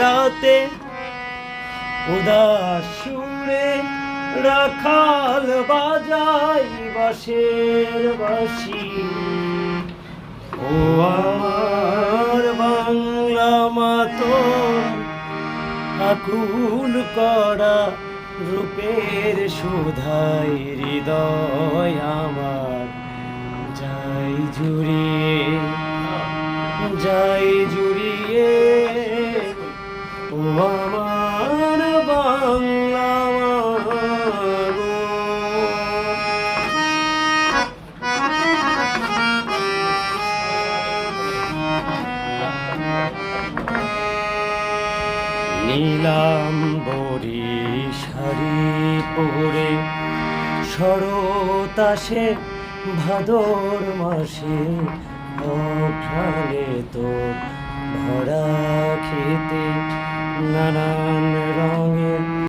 রাতে উদাস সুরে রাখাল বাজাই বাসের বাসি ও আমার বাংলা মাতো আকুল করা রূপের সুধাই হৃদয় আমার। যাই জুড়িয়ে যাই জুড়িয়ে নীলাম বরি শাড়ি পরে শরতাসে ভাদর মাসে অঘ্রাণে তোর ভরা খেতে নানান